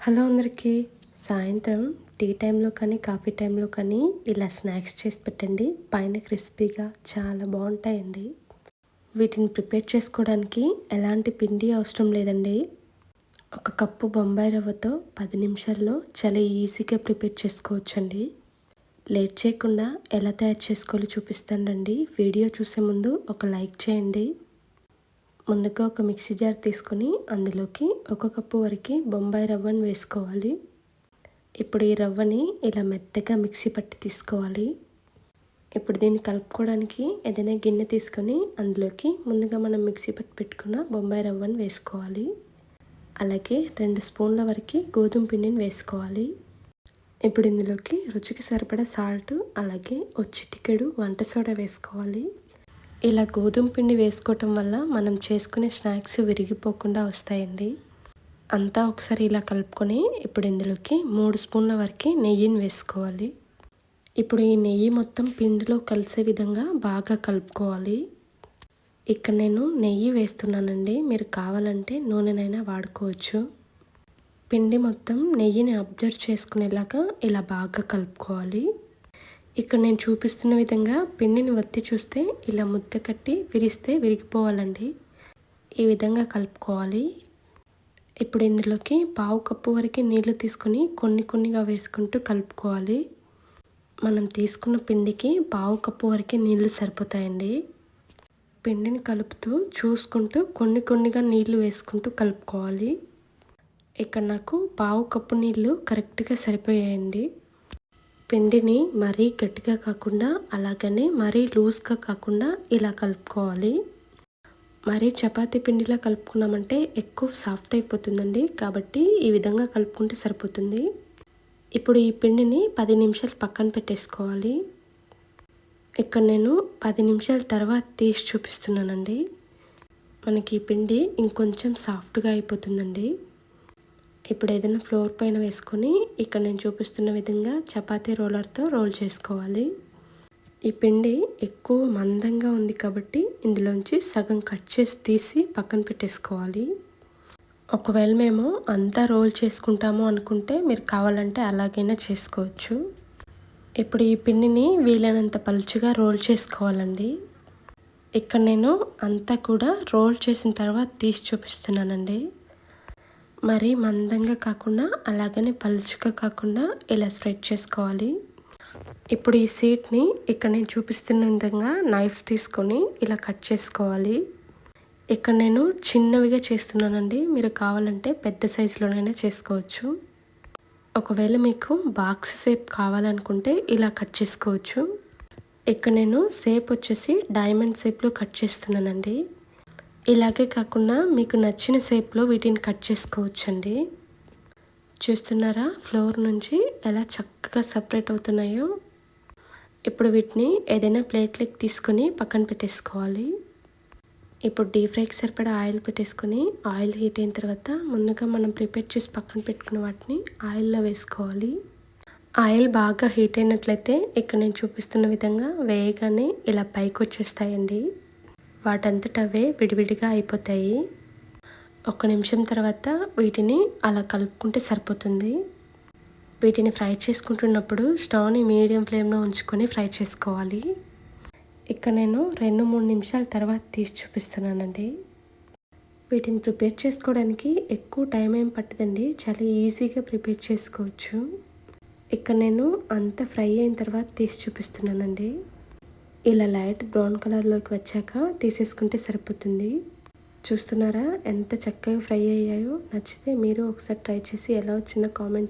Hello అందరికీ. సాయంత్రం tea టైంలో కానీ కాఫీ టైంలో కానీ ఇలా స్నాక్స్ చేసి పెట్టండి. పైన క్రిస్పీగా చాలా బాగుంటాయండి. వీటిని ప్రిపేర్ చేసుకోవడానికి ఎలాంటి పిండి అవసరం లేదండి. ఒక కప్పు బొంబాయి రవ్వతో పది నిమిషాల్లో చాలా ఈజీగా ప్రిపేర్ చేసుకోవచ్చండి. లేట్ చేయకుండా ఎలా తయారు చేసుకోవాలో చూపిస్తానండి వీడియో చూసే ముందు ఒక లైక్ చేయండి. ముందుగా ఒక మిక్సీ జార్ తీసుకొని అందులోకి ఒక కప్పు వరకు బొంబాయి రవ్వను వేసుకోవాలి. ఇప్పుడు ఈ రవ్వని ఇలా మెత్తగా మిక్సీ పట్టి తీసుకోవాలి. ఇప్పుడు దీన్ని కలుపుకోవడానికి ఏదైనా గిన్నె తీసుకొని అందులోకి ముందుగా మనం మిక్సీ పట్టి పెట్టుకున్న బొంబాయి రవ్వను వేసుకోవాలి. అలాగే రెండు స్పూన్ల వరకు గోధుమ పిండిని వేసుకోవాలి. ఇప్పుడు ఇందులోకి రుచికి సరిపడా సాల్ట్ అలాగే ఒక చిటికెడు వంట సోడా వేసుకోవాలి. ఇలా గోధుమ పిండి వేసుకోవటం వల్ల మనం చేసుకునే స్నాక్స్ విరిగిపోకుండా వస్తాయండి. అంతా ఒకసారి ఇలా కలుపుకొని ఇప్పుడు ఇందులోకి మూడు స్పూన్ల వరకు నెయ్యిని వేసుకోవాలి. ఇప్పుడు ఈ నెయ్యి మొత్తం పిండిలో కలిసే విధంగా బాగా కలుపుకోవాలి. ఇక్కడ నేను నెయ్యి వేస్తున్నానండి. మీరు కావాలంటే నూనెనైనా వాడుకోవచ్చు. పిండి మొత్తం నెయ్యిని అబ్జర్వ్ చేసుకునేలాగా ఇలా బాగా కలుపుకోవాలి. ఇక్కడ నేను చూపిస్తున్న విధంగా పిండిని వత్తి చూస్తే ఇలా ముద్ద కట్టి విరిస్తే విరిగిపోవాలండి. ఈ విధంగా కలుపుకోవాలి. ఇప్పుడు ఇందులోకి పావు కప్పు వరకు నీళ్ళు తీసుకొని కొన్ని కొన్నిగా వేసుకుంటూ కలుపుకోవాలి. మనం తీసుకున్న పిండికి పావు కప్పు వరకు నీళ్ళు సరిపోతాయండి. పిండిని కలుపుతూ చూసుకుంటూ కొన్ని కొన్నిగా నీళ్ళు వేసుకుంటూ కలుపుకోవాలి. ఇక్కడ నాకు పావు కప్పు నీళ్ళు కరెక్ట్గా సరిపోయాయండి. పిండిని మరీ గట్టిగా కాకుండా అలాగనే మరీ లూజ్గా కాకుండా ఇలా కలుపుకోవాలి. మరీ చపాతీ పిండిలా కలుపుకున్నామంటే ఎక్కువ సాఫ్ట్ అయిపోతుందండి. కాబట్టి ఈ విధంగా కలుపుకుంటే సరిపోతుంది. ఇప్పుడు ఈ పిండిని పది నిమిషాలు పక్కన పెట్టేసుకోవాలి. ఇక్కడ నేను పది నిమిషాల తర్వాత తీసి చూపిస్తున్నానండి. మనకి ఈ పిండి ఇంకొంచెం సాఫ్ట్గా అయిపోతుందండి. ఇప్పుడు ఏదైనా ఫ్లోర్ పైన వేసుకొని ఇక్కడ నేను చూపిస్తున్న విధంగా చపాతీ రోలర్తో రోల్ చేసుకోవాలి. ఈ పిండి ఎక్కువ మందంగా ఉంది కాబట్టి ఇందులోంచి సగం కట్ చేసి తీసి పక్కన పెట్టేసుకోవాలి. ఒకవేళ మేము అంతా రోల్ చేసుకుంటాము అనుకుంటే మీరు కావాలంటే అలాగైనా చేసుకోవచ్చు. ఇప్పుడు ఈ పిండిని వీలైనంత పలుచగా రోల్ చేసుకోవాలండి. ఇక్కడ నేను అంతా కూడా రోల్ చేసిన తర్వాత తీసి చూపిస్తున్నానండి. మరీ మందంగా కాకుండా అలాగనే పలుచగా కాకుండా ఇలా స్ప్రెడ్ చేసుకోవాలి. ఇప్పుడు ఈ సీట్ని ఇక్కడ నేను చూపిస్తున్న విధంగా నైఫ్స్ తీసుకొని ఇలా కట్ చేసుకోవాలి. ఇక్కడ నేను చిన్నవిగా చేస్తున్నానండి. మీరు కావాలంటే పెద్ద సైజులోనైనా చేసుకోవచ్చు. ఒకవేళ మీకు బాక్స్ షేప్ కావాలనుకుంటే ఇలా కట్ చేసుకోవచ్చు. ఇక్కడ నేను షేప్ వచ్చేసి డైమండ్ షేప్లో కట్ చేస్తున్నానండి. ఇలాగే కాకుండా మీకు నచ్చిన షేప్లో వీటిని కట్ చేసుకోవచ్చండి. చూస్తున్నారా? ఫ్లోర్ నుంచి ఎలా చక్కగా సపరేట్ అవుతున్నాయో. ఇప్పుడు వీటిని ఏదైనా ప్లేట్లకి తీసుకొని పక్కన పెట్టేసుకోవాలి. ఇప్పుడు డీప్ ఫ్రైకి సరిపడా ఆయిల్ పెట్టేసుకొని ఆయిల్ హీట్ అయిన తర్వాత ముందుగా మనం ప్రిపేర్ చేసి పక్కన పెట్టుకున్న వాటిని ఆయిల్లో వేసుకోవాలి. ఆయిల్ బాగా హీట్ అయినట్లయితే ఇక్కడ నేను చూపిస్తున్న విధంగా వేయగానే ఇలా పైకి వచ్చేస్తాయండి వాటంతట అవే విడివిడిగా అయిపోతాయి. ఒక నిమిషం తర్వాత వీటిని అలా కలుపుకుంటే సరిపోతుంది. వీటిని ఫ్రై చేసుకుంటున్నప్పుడు స్టవ్ని మీడియం ఫ్లేమ్లో ఉంచుకొని ఫ్రై చేసుకోవాలి. ఇక్కడ నేను రెండు మూడు నిమిషాల తర్వాత తీసి చూపిస్తున్నానండి. వీటిని ప్రిపేర్ చేసుకోవడానికి ఎక్కువ టైం ఏం పట్టదండి. చాలా ఈజీగా ప్రిపేర్ చేసుకోవచ్చు. ఇక్కడ నేను అంత ఫ్రై అయిన తర్వాత తీసి చూపిస్తున్నానండి. ఇలా లైట్ బ్రౌన్ కలర్లోకి వచ్చాక తీసేసుకుంటే సరిపోతుంది. చూస్తున్నారా? ఎంత చక్కగా ఫ్రై అయ్యాయో. నచ్చితే మీరు ఒకసారి ట్రై చేసి ఎలా వచ్చిందో కామెంట్